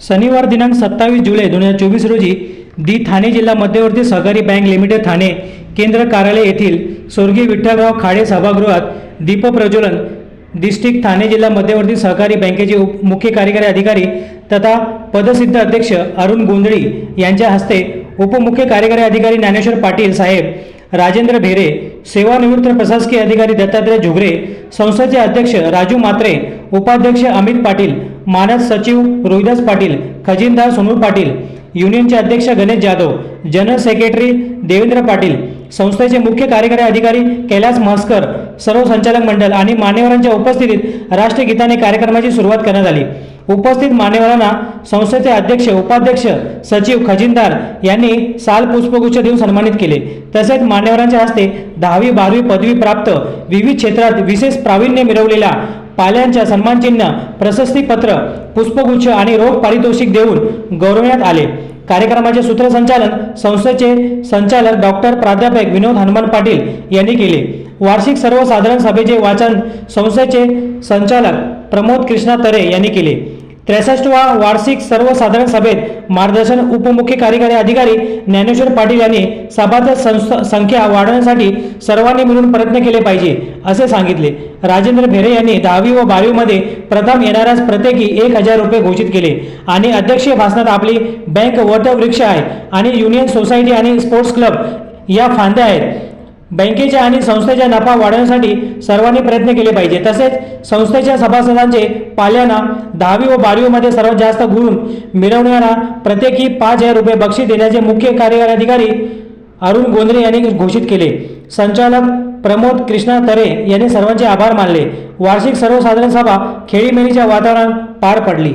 शनिवार दिनांक सत्तावीस जुलै दोन हजार चोवीस रोजी दी ठाणे जिल्हा मध्यवर्ती सहकारी बँक लिमिटेड ठाणे केंद्र कार्यालय येथील स्वर्गीय विठ्ठलराव खाडे सभागृहात दीपप्रज्वलन डिस्ट्रिक्ट ठाणे जिल्हा मध्यवर्ती सहकारी बँकेचे उप मुख्य कार्यकारी अधिकारी तथा पदसिद्ध अध्यक्ष अरुण गोंधळी यांच्या हस्ते उपमुख्य कार्यकारी अधिकारी ज्ञानेश्वर पाटील साहेब राजेंद्र भेरे सेवानिवृत्त प्रशासकीय अधिकारी दत्तात्रय झुगरे संस्थेचे अध्यक्ष राजू मात्रे उपाध्यक्ष अमित पाटील मानद सचिव रोहिदास पाटील खजिनदार सोनू पाटील युनियनचे अध्यक्ष गणेश जाधव जनरल सेक्रेटरी देवेंद्र पाटील संस्थेचे मुख्य कार्यकारी अधिकारी कैलास म्हस्कर सर्व संचालक मंडळ आणि मान्यवरांच्या उपस्थितीत राष्ट्रगीताने कार्यक्रमाची सुरुवात करण्यात आली. उपस्थित मान्यवरांना संस्थेचे अध्यक्ष उपाध्यक्ष सचिव खजिनदार यांनी साल पुष्पगुच्छ देऊन सन्मानित केले. तसेच मान्यवरांच्या हस्ते दहावी बारावी पदवी प्राप्त विविध क्षेत्रात विशेष प्रावीण्य मिळवलेल्या पाल्यांच्या सन्मानचिन्ह प्रशस्तीपत्र पुष्पगुच्छ आणि रोख पारितोषिक देऊन गौरवण्यात आले. कार्यक्रमाचे सूत्रसंचालन संस्थेचे संचालक डॉक्टर प्राध्यापक विनोद हनुमान पाटील यांनी केले. वार्षिक सर्वसाधारण सभेचे वाचन संस्थेचे संचालक प्रमोद कृष्णा तरे यांनी केले. त्रेसष्टवा वार्षिक सर्वसाधारण सभेत मार्गदर्शन उपमुख्य कार्यकारी अधिकारी ज्ञानेश्वर पाटील यांनी सभासद संख्या वाढवण्यासाठी सर्वांनी मिळून प्रयत्न केले पाहिजे असे सांगितले. राजेंद्र भेरे यांनी दहावी व बारावीमध्ये प्रथम येणाऱ्यास प्रत्येकी एक हजार रुपये घोषित केले. आणि अध्यक्षीय भाषणात आपली बँक वटवृक्ष आहे आणि युनियन सोसायटी आणि स्पोर्ट्स क्लब या फांद्या आहेत. बँकेच्या आणि संस्थेच्या नफा वाढवण्यासाठी सर्वांनी प्रयत्न केले पाहिजे. तसेच संस्थेच्या सभासदांचे पाल्यांना दहावी व बारावीमध्ये सर्वात जास्त गुण मिळवणाऱ्या प्रत्येकी पाच हजार रुपये बक्षीस देण्याचे मुख्य कार्यकारी अधिकारी अरुण गोंधळे यांनी घोषित केले. संचालक प्रमोद कृष्णा तरे यांनी सर्वांचे आभार मानले. वार्षिक सर्वसाधारण सभा खेळीमेळीच्या वातावरणात पार पडली.